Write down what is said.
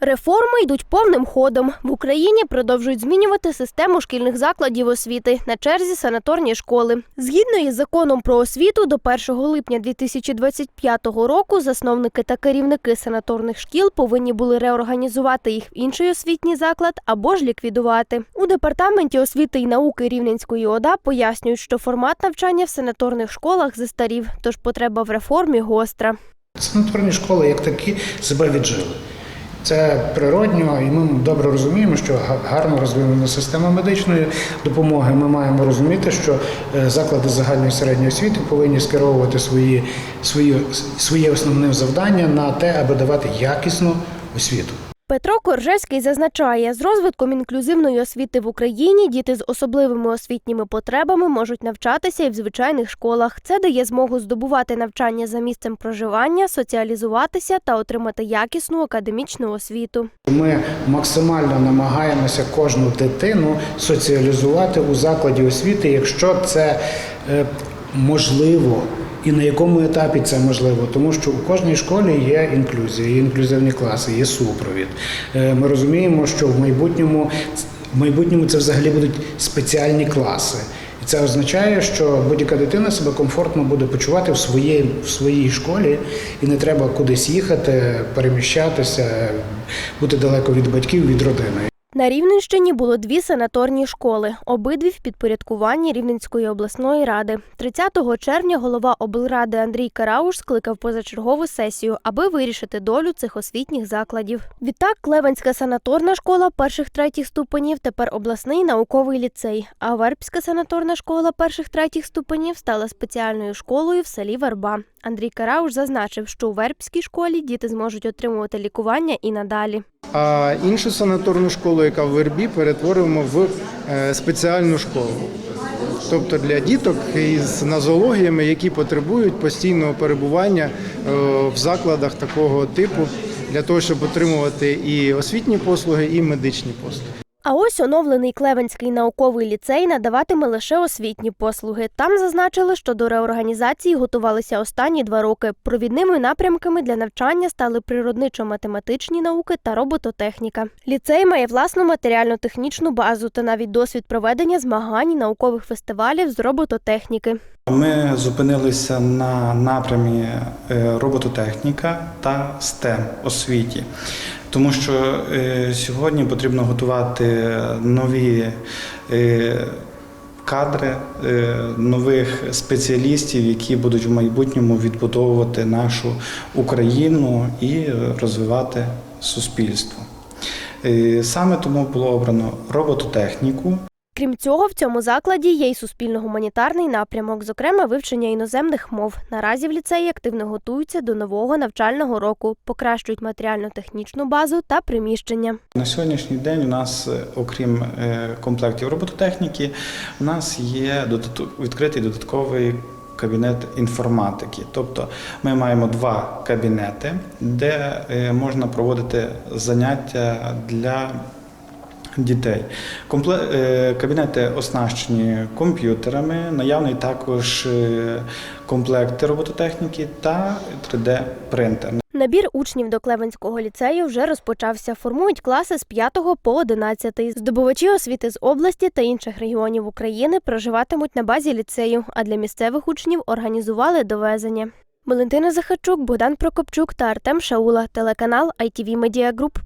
Реформи йдуть повним ходом. В Україні продовжують змінювати систему шкільних закладів освіти на черзі санаторні школи. Згідно із законом про освіту, до 1 липня 2025 року засновники та керівники санаторних шкіл повинні були реорганізувати їх в інший освітній заклад або ж ліквідувати. У департаменті освіти і науки Рівненської ОДА пояснюють, що формат навчання в санаторних школах застарів, тож потреба в реформі гостра. Санаторні школи як такі себе віджили. Це природньо, і ми добре розуміємо, що га- гарно розвинена система медичної допомоги. Ми маємо розуміти, що е, заклади загальної середньої освіти повинні скеровувати свої, свої, своє основне завдання на те, аби давати якісну освіту. Петро Коржевський зазначає, з розвитком інклюзивної освіти в Україні діти з особливими освітніми потребами можуть навчатися і в звичайних школах. Це дає змогу здобувати навчання за місцем проживання, соціалізуватися та отримати якісну академічну освіту. Ми максимально намагаємося кожну дитину соціалізувати у закладі освіти, якщо це е, можливо. І на якому етапі це можливо, тому що у кожній школі є інклюзія, є інклюзивні класи, є супровід. Е, Ми розуміємо, що в майбутньому в майбутньому це взагалі будуть спеціальні класи. І це означає, що будь-яка дитина себе комфортно буде почувати в своїй, в своїй школі, і не треба кудись їхати, переміщатися, бути далеко від батьків, від родини. На Рівненщині було дві санаторні школи, обидві в підпорядкуванні Рівненської обласної ради. 30 червня голова облради Андрій Карауш скликав позачергову сесію, аби вирішити долю цих освітніх закладів. Відтак, Клевенська санаторна школа перших третіх ступенів тепер обласний науковий ліцей. А Вербська санаторна школа перших третіх ступенів стала спеціальною школою в селі Верба. Андрій Карауш зазначив, що у Вербській школі діти зможуть отримувати лікування і надалі. А іншу санаторну школу, яка в Вербі, перетворюємо в е, спеціальну школу. Тобто для діток із нозологіями, які потребують постійного перебування е, в закладах такого типу, для того, щоб отримувати і освітні послуги, і медичні послуги. А ось оновлений Клевенський науковий ліцей надаватиме лише освітні послуги. Там зазначили, що до реорганізації готувалися останні два роки. Провідними напрямками для навчання стали природничо-математичні науки та робототехніка. Ліцей має власну матеріально-технічну базу та навіть досвід проведення змагань наукових фестивалів з робототехніки. Ми зупинилися на напрямі е, робототехніка та STEM освіті, тому що е, сьогодні потрібно готувати нові е, кадри е, нових спеціалістів, які будуть в майбутньому відбудовувати нашу Україну і розвивати суспільство. Саме тому було обрано робототехніку. Крім цього, в цьому закладі є й суспільно-гуманітарний напрямок, зокрема вивчення іноземних мов. Наразі в ліцеї активно готуються до нового навчального року, покращують матеріально-технічну базу та приміщення. На сьогоднішній день у нас, е, окрім е, комплектів робототехніки, у нас є відкритий додатковий кабінет інформатики. Тобто ми маємо два кабінети, де е, можна проводити заняття для дітей. Е, Кабінети оснащені комп'ютерами, наявний також е, комплекти робототехніки та 3D-принтер. Набір учнів до Клевенського ліцею вже розпочався. Формують класи з 5 по 11. Здобувачі освіти з області та інших регіонів України проживатимуть на базі ліцею, а для місцевих учнів організували довезення. Валентина Захарчук, Богдан Прокопчук та Артем Шаула, телеканал ITV Media Group.